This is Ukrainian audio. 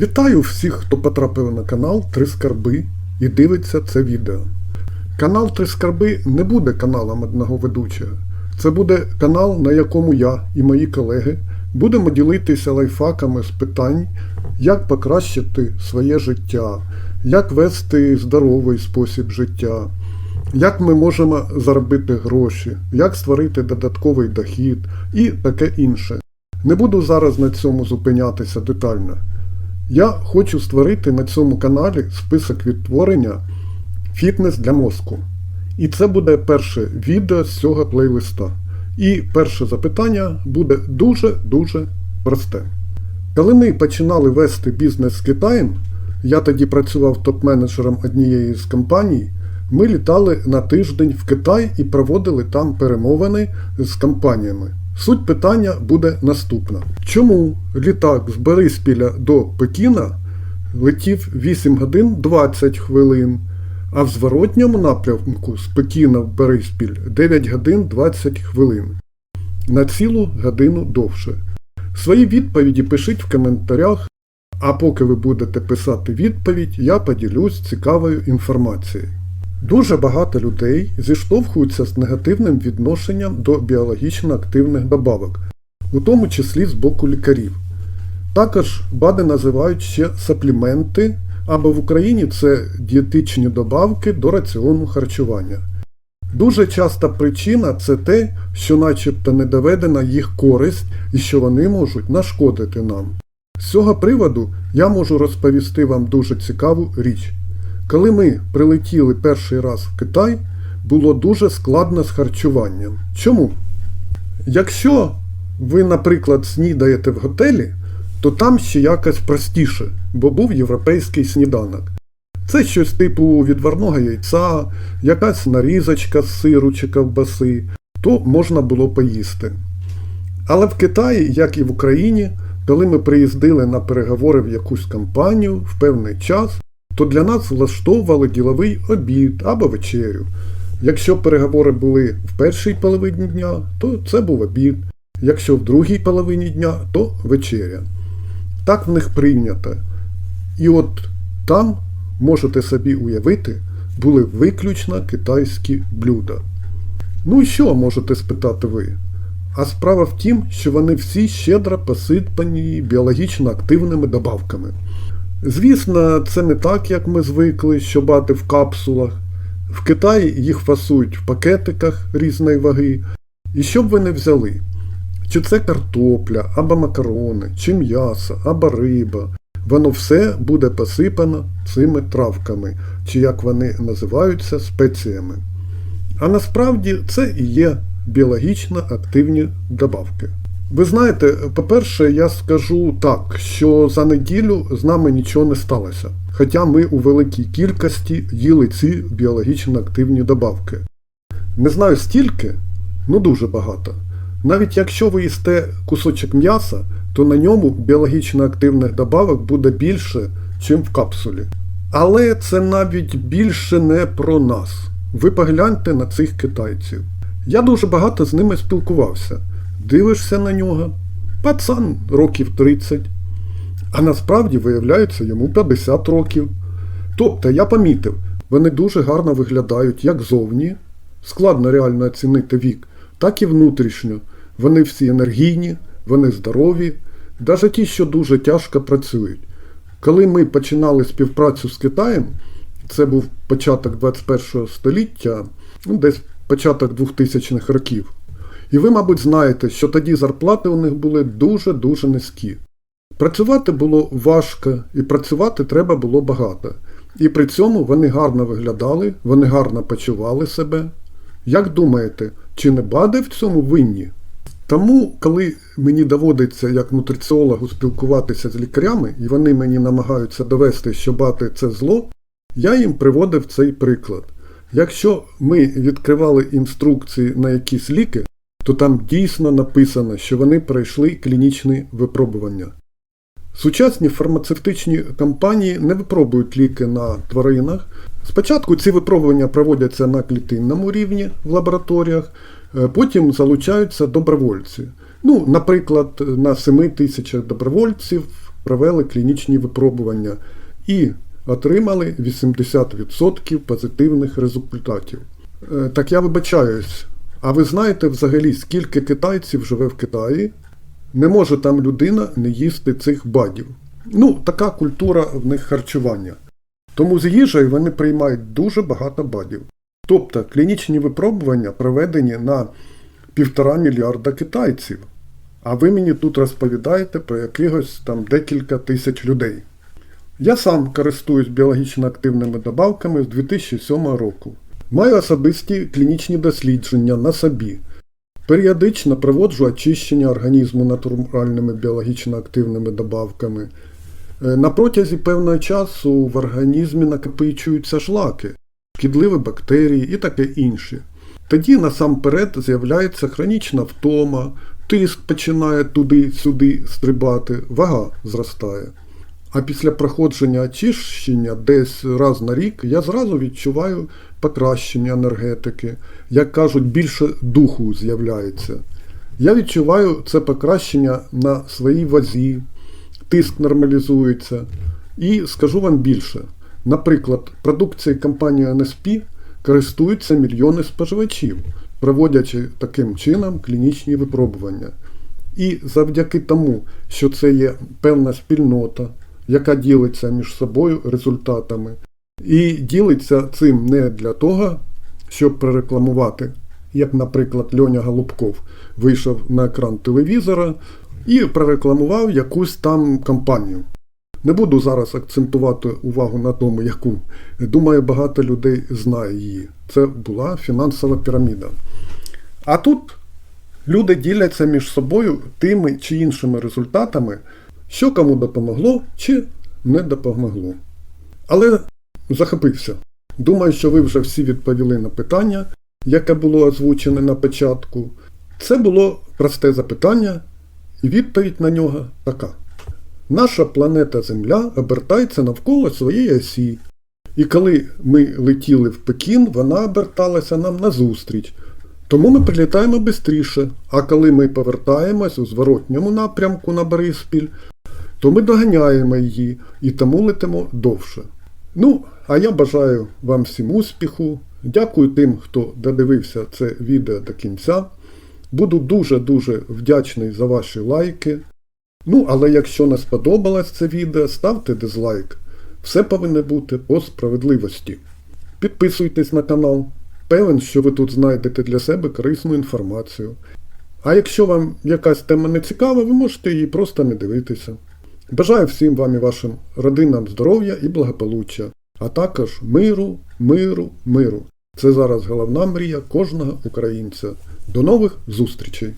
Вітаю всіх, хто потрапив на канал Три Скарби і дивиться це відео. Канал Три Скарби не буде каналом одного ведучого. Це буде канал, на якому я і мої колеги будемо ділитися лайфхаками з питань, як покращити своє життя, як вести здоровий спосіб життя, як ми можемо заробити гроші, як створити додатковий дохід і таке інше. Не буду зараз на цьому зупинятися детально. Я хочу створити на цьому каналі список відтворення Фітнес для мозку. І це буде перше відео з цього плейлиста. І перше запитання буде дуже-дуже просте. Коли ми починали вести бізнес з Китаєм, я тоді працював топ-менеджером однієї з компаній, ми літали на тиждень в Китай і проводили там перемовини з компаніями. Суть питання буде наступна. Чому літак з Бориспіля до Пекіна летів 8 годин 20 хвилин, а в зворотньому напрямку з Пекіна в Бориспіль 9 годин 20 хвилин? На цілу годину довше. Свої відповіді пишіть в коментарях, а поки ви будете писати відповідь, я поділюсь цікавою інформацією. Дуже багато людей зіштовхуються з негативним відношенням до біологічно активних добавок, у тому числі з боку лікарів. Також БАДи називають ще сапліменти, або в Україні це дієтичні добавки до раціону харчування. Дуже часта причина це те, що начебто не доведена їх користь і що вони можуть нашкодити нам. З цього приводу я можу розповісти вам дуже цікаву річ. Коли ми прилетіли перший раз в Китай, було дуже складно з харчуванням. Чому? Якщо ви, наприклад, снідаєте в готелі, то там ще якось простіше, бо був європейський сніданок. Це щось типу відварного яйця, якась нарізочка з сиру чи ковбаси, то можна було поїсти. Але в Китаї, як і в Україні, коли ми приїздили на переговори в якусь компанію в певний час, то для нас влаштовували діловий обід або вечерю. Якщо переговори були в першій половині дня, то це був обід. Якщо в другій половині дня, то вечеря. Так в них прийнято. І от там, можете собі уявити, були виключно китайські блюда. Ну і що можете спитати ви? А справа в тім, що вони всі щедро посипані біологічно активними добавками. Звісно, це не так, як ми звикли, що бати в капсулах. В Китаї їх фасують в пакетиках різної ваги. І що б ви не взяли? Чи це картопля, або макарони, чи м'ясо, або риба. Воно все буде посипано цими травками, чи як вони називаються спеціями. А насправді це і є біологічно активні добавки. Ви знаєте, по-перше, я скажу так, що за неділю з нами нічого не сталося. Хоча ми у великій кількості їли ці біологічно активні добавки. Не знаю стільки, ну дуже багато. Навіть якщо ви їсте кусочок м'яса, то на ньому біологічно активних добавок буде більше, ніж в капсулі. Але це навіть більше не про нас. Ви погляньте на цих китайців. Я дуже багато з ними спілкувався. Дивишся на нього, пацан років 30, а насправді виявляється йому 50 років. Тобто я помітив, вони дуже гарно виглядають як зовні, складно реально оцінити вік, так і внутрішньо. Вони всі енергійні, вони здорові, навіть ті, що дуже тяжко працюють. Коли ми починали співпрацю з Китаєм, це був початок 21 століття, ну, десь початок 2000-х років. І ви, мабуть, знаєте, що тоді зарплати у них були дуже-дуже низькі. Працювати було важко, і працювати треба було багато. І при цьому вони гарно виглядали, вони гарно почували себе. Як думаєте, чи не бади в цьому винні? Тому, коли мені доводиться як нутриціологу спілкуватися з лікарями, і вони мені намагаються довести, що бати це зло, я їм приводив цей приклад. Якщо ми відкривали інструкції на якісь ліки, то там дійсно написано, що вони пройшли клінічні випробування. Сучасні фармацевтичні компанії не випробують ліки на тваринах. Спочатку ці випробування проводяться на клітинному рівні в лабораторіях, потім залучаються добровольці. Ну, Наприклад, на 7 тисячах добровольців провели клінічні випробування і отримали 80% позитивних результатів. Е, Так я вибачаюсь. А ви знаєте взагалі, скільки китайців живе в Китаї? Не може там людина не їсти цих бадів. Ну, така культура в них харчування. Тому з їжею вони приймають дуже багато бадів. Тобто клінічні випробування проведені на півтора мільярда китайців. А ви мені тут розповідаєте про якихось там декілька тисяч людей. Я сам користуюсь біологічно активними добавками з 2007 року. Маю особисті клінічні дослідження на собі. Періодично проводжу очищення організму натуральними біологічно активними добавками. Е, На протязі певного часу в організмі накопичуються шлаки, шкідливі бактерії і таке інше. Тоді насамперед з'являється хронічна втома, тиск починає туди-сюди стрибати, вага зростає. А після проходження очищення десь раз на рік я зразу відчуваю покращення енергетики. Як кажуть, більше духу з'являється. Я відчуваю це покращення на своїй вазі, тиск нормалізується. І скажу вам більше. Наприклад, продукцією компанії NSP користуються мільйони споживачів, проводячи таким чином клінічні випробування. І завдяки тому, що це є певна спільнота, яка ділиться між собою результатами, і ділиться цим не для того, щоб прорекламувати, як, наприклад, Льоня Голубков вийшов на екран телевізора і прорекламував якусь там компанію. Не буду зараз акцентувати увагу на тому, яку. Думаю, багато людей знає її. Це була фінансова піраміда. А тут люди діляться між собою тими чи іншими результатами, що кому допомогло чи не допомогло. Але захопився. Думаю, що ви вже всі відповіли на питання, яке було озвучене на початку. Це було просте запитання, і відповідь на нього така. Наша планета Земля обертається навколо своєї осі. І коли ми летіли в Пекін, вона оберталася нам назустріч. Тому ми прилітаємо швидше, а коли ми повертаємось у зворотньому напрямку на Бориспіль, то ми доганяємо її і тому летимо довше. Ну, а я бажаю вам всім успіху. Дякую тим, хто додивився це відео до кінця. Буду дуже-дуже вдячний за ваші лайки. Ну, але якщо не сподобалось це відео, ставте дизлайк. Все повинно бути по справедливості. Підписуйтесь на канал. Певен, що ви тут знайдете для себе корисну інформацію. А якщо вам якась тема не цікава, ви можете її просто не дивитися. Бажаю всім вам і вашим родинам здоров'я і благополуччя, а також миру, миру, миру. Це зараз головна мрія кожного українця. До нових зустрічей!